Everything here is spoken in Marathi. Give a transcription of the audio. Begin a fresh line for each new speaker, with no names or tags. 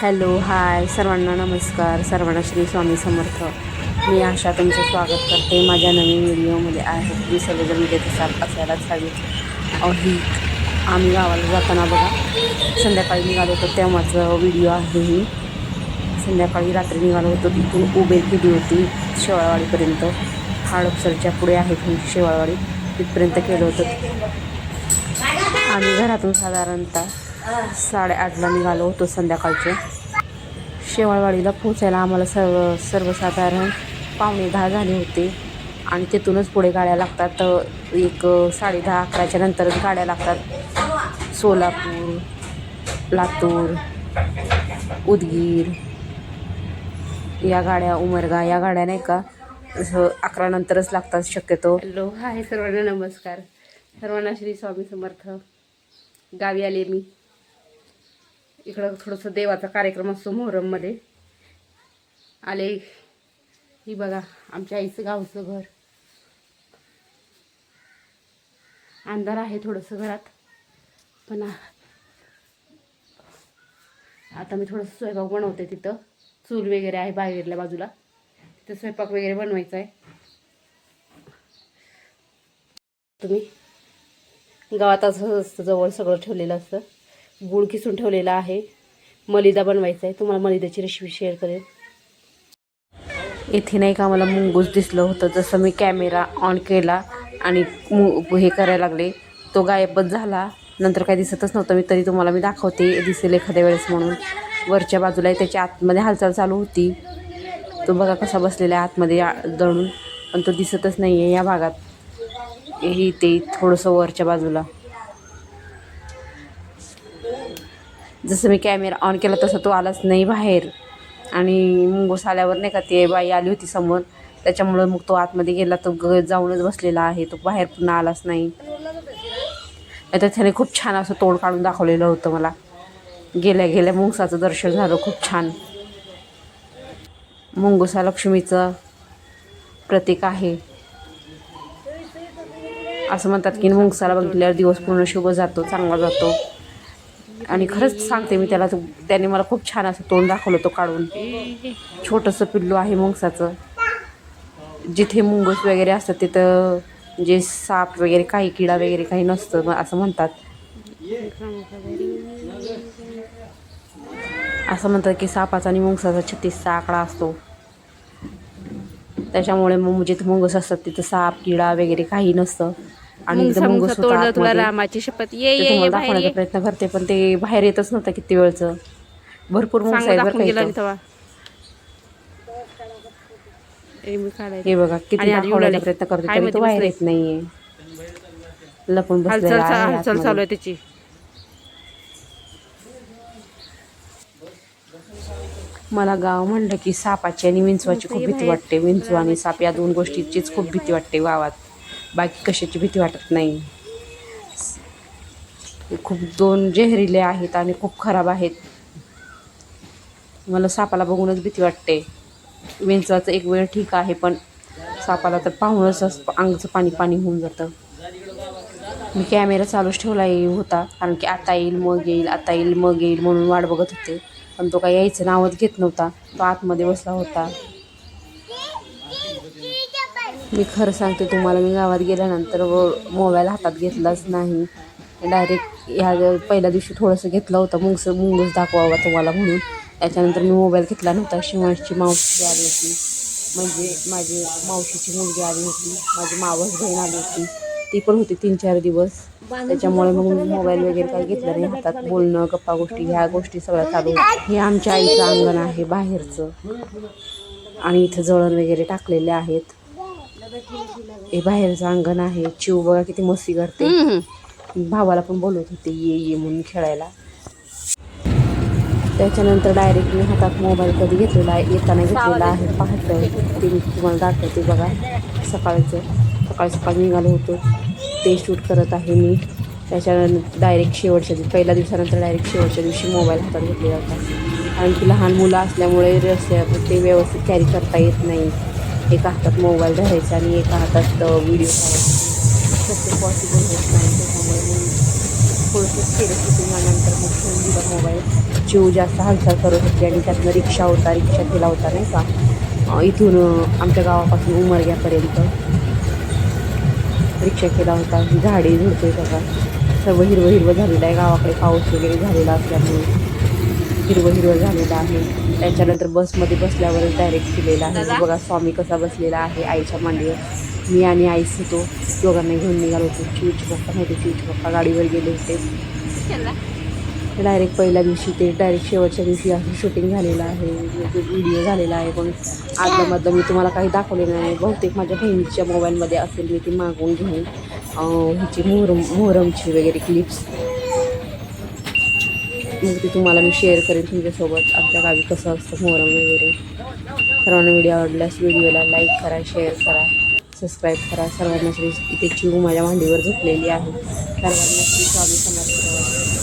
Hello hi. सर्वांना नमस्कार. सर्वांना श्री स्वामी समर्थ. मी आशा तुमचं स्वागत करते. माझ्या नवीन व्हिडिओमध्ये आहे. तुम्ही सर्वजण देत असाल असायलाच हवी ही आम्ही गावाला जाताना बघा. संध्याकाळी निघालो होतो तेव्हाचं व्हिडिओ आहे ही. संध्याकाळी रात्री निघालो होतो तिथून उबेर केली होती शेवाळवाडीपर्यंत. हाडपसरच्या पुढे आहे तुमची शेवाळवाडी. तिथपर्यंत केलं होतं. आम्ही घरातून साधारणतः साडेआठला निघालो होतो संध्याकाळचे. शेवाळवाडीला पोचायला आम्हाला सर्व सर्वसाधारण पावणे दहा झाले होते. आणि तिथूनच पुढे गाड्या लागतात. एक साडे दहा अकराच्या नंतरच गाड्या लागतात. सोलापूर लातूर उदगीर या गाड्या उमरगा या गाड्या नाही का असं अकरा नंतरच लागतात शक्यतो. हॅलो हाय सर्वांना नमस्कार. सर्वांना श्री स्वामी समर्थ. गावी आले मी. इकडं थोडंसं देवाचा कार्यक्रम असतो मोहरममध्ये. आले. ही बघा आमच्या आईचं गावचं घर. अंधार आहे थोडंसं घरात. पण आता मी थोडंसं स्वयंपाक बनवते तिथं. चूल वगैरे आहे बाहेरल्या बाजूला. तिथं स्वयंपाक वगैरे बनवायचा आहे. तुम्ही? गावात असं असतं जवळ सगळं ठेवलेलं असतं. गुळ किसून ठेवलेला आहे. मलिदा बनवायचा आहे. तुम्हाला मलिदाची रेसिपी शेअर करेल इथे नाही का मला मुंगूस दिसलं होतं. जसं मी कॅमेरा ऑन केला आणि मु हे करायला लागले. तो गायबच झाला. नंतर काय दिसतच नव्हतं. मी तरी तुम्हाला मी दाखवते. दिसेल एखाद्या वेळेस म्हणून. वरच्या बाजूला त्याच्या आतमध्ये हालचाल चालू होती. तो बघा कसा बसलेला आहे आतमध्ये दळून. पण तो दिसतच नाही आहे या भागात. हे ते थोडंसं वरच्या बाजूला. जसं मी कॅमेरा ऑन केला तसं तो आलाच नाही बाहेर. आणि मुंगूस आल्यावर नाही का ते बाई आली होती समोर. त्याच्यामुळं मग तो आतमध्ये गेला तो ग जाऊनच बसलेला आहे. तो बाहेर पुन्हा आलाच नाही. तर त्याने खूप छान असं तोंड काढून दाखवलेलं होतं मला. गेल्या गेल्या मुंगसाचं दर्शन झालं खूप छान. मुंगुसा लक्ष्मीचं प्रतीक आहे. असं म्हणतात की मुंगसाला बघितल्यावर दिवस पूर्ण शुभ जातो चांगला जातो. आणि खरंच सांगते मी त्याला त्याने मला खूप छान असं तोंड दाखवलं तो काढून. छोटंसं पिल्लू आहे मुंगसाचं जिथे मुंगस वगैरे असतात तिथं जे साप वगैरे काही किडा वगैरे काही नसतं मग असं म्हणतात. असं म्हणतात की सापाचा आणि मुंगसाचा छत्तीसचा आकडा असतो. त्याच्यामुळे मग जिथं मुंगस असतात तिथं साप किडा वगैरे काही नसतं. आणि
तुला. रामाची शपथ ये ये ये बाहेर
दाखवण्याचा. प्रयत्न करते पण ते बाहेर येतच नव्हतं किती वेळचं भरपूर मुंगसा
सांग
आहेत बरं
दाखवून
का
गेला
इथं.
आणि तेव्हा ए, मी काढायचं.
हे बघा किती
आणि आधी
दाखवण्याचा
उडाले.
प्रयत्न करते तरी तो बाहेर. येत नाहीये लपून
हालचाल
बसलेला आहे
हालचाल चालू
आतमध्ये.
आहे त्याची
मला गाव म्हणलं की सापाची आणि विंचवाची खूप भीती वाटते विंचू आणि साप या दोन गोष्टीचीच खूप भीती वाटते गावात बाकी कशाची भीती वाटत नाही. खूप दोन जहरीले आहेत आणि खूप खराब आहेत. मला सापाला बघूनच भीती वाटते. विंचवाचं एक वेळ ठीक आहे पण सापाला तर पाहूनच अंगचं पाणी पाणी होऊन जातं. मी कॅमेरा चालूच ठेवला होता कारण की आता येईल मग येईल आता येईल मग येईल म्हणून वाट बघत होते. पण तो काही यायचं नावच घेत नव्हता. तो आतमध्ये बसला होता. मी खरं सांगते तुम्हाला मी गावात गेल्यानंतर व मोबाईल हातात घेतलाच नाही. डायरेक्ट ह्या पहिल्या दिवशी थोडंसं घेतलं होतं मुंगस मुंगस दाखवावा तुम्हाला म्हणून. त्याच्यानंतर मी मोबाईल घेतला नव्हता शिवांशची मावशी आली होती. म्हणजे माझी मावशीची मुलगी आली होती माझी मावस बहीण आली होती. ती पण होती तीन चार दिवस. त्याच्यामुळे मग मी मोबाईल वगैरे काही घेतला नाही हातात बोलणं गप्पा गोष्टी ह्या गोष्टी सगळ्या चालू. हे आमच्या आईचं अंगण आहे बाहेरचं. आणि इथं जळण वगैरे टाकलेले आहेत. हे बाहेरचं अंगण आहे. चिव बघा किती मस्ती करते. भावाला पण बोलवत होते ये ये म्हणून खेळायला. त्याच्यानंतर डायरेक्ट मी हातात मोबाईल कधी घेतलेला आहे येताना घेतलेला आहे. पाहतं ते मी तुम्हाला दाखवते बघा. सकाळचं सकाळी सकाळी निघालो होतो. ते शूट करत आहे मी. त्याच्यानंतर डायरेक्ट शेवटच्या दिवशी पहिल्या दिवसानंतर डायरेक्ट शेवटच्या दिवशी मोबाईल हातात घेतलेला होता. कारण की लहान मुलं असल्यामुळे रस्त्यावर ते व्यवस्थित कॅरी करता येत नाही. एका हातात मोबाईल धरायचा आणि एका हातात व्हिडिओ करायचा तसं पॉसिबल होत नाही. त्याच्यामुळे मी थोडंसं केलं शूटिंग नंतर मग ठेवून दिला मोबाईल जीव जास्त हालचाल करत होती आणि त्यातनं रिक्षा होता रिक्षा केला होता नाही का? इथून आमच्या गावापासून उमरग्यापर्यंत रिक्षा केला होता. झाडे झुडते सगळं. सर्व हिरवं हिरवं झालेलं आहे. गावाकडे पाऊस वगैरे झालेला असल्यामुळे. हिरवं हिरवं झालेलं आहे. त्याच्यानंतर बसमध्ये बसल्यावरच डायरेक्ट केलेला आहे. बघा स्वामी कसा बसलेला आहे आईच्या मांडीवर. मी आणि आईच होतो दोघांना घेऊन निघालो होतो. चिवचे पप्पा नव्हते चिवचे पप्पा गाडीवर गेले होते. डायरेक्ट पहिल्या दिवशी ते डायरेक्ट शेवटच्या दिवशी असं शूटिंग झालेलं आहे. व्हिडिओ झालेला आहे. पण आदल्यामधलं मी तुम्हाला काही दाखवलेलं नाही. बहुतेक माझ्या बहिणीच्या मोबाईलमध्ये असेल मी ती मागवून घेईन. अं, ह्याची मोहरम मोहरमची वगैरे क्लिप्स मग ती तुम्हाला मी शेअर करेन तुमच्यासोबत. आमच्या गावी कसं असतं मोहरम वगैरे. सर्वांना व्हिडिओ आवडल्यास व्हिडिओला लाईक करा शेअर करा सबस्क्राईब करा. सर्वांना श्री इथे चिव माझ्या मांडीवर झोपलेली आहे. सर्वांना श्री स्वामी समर्थ.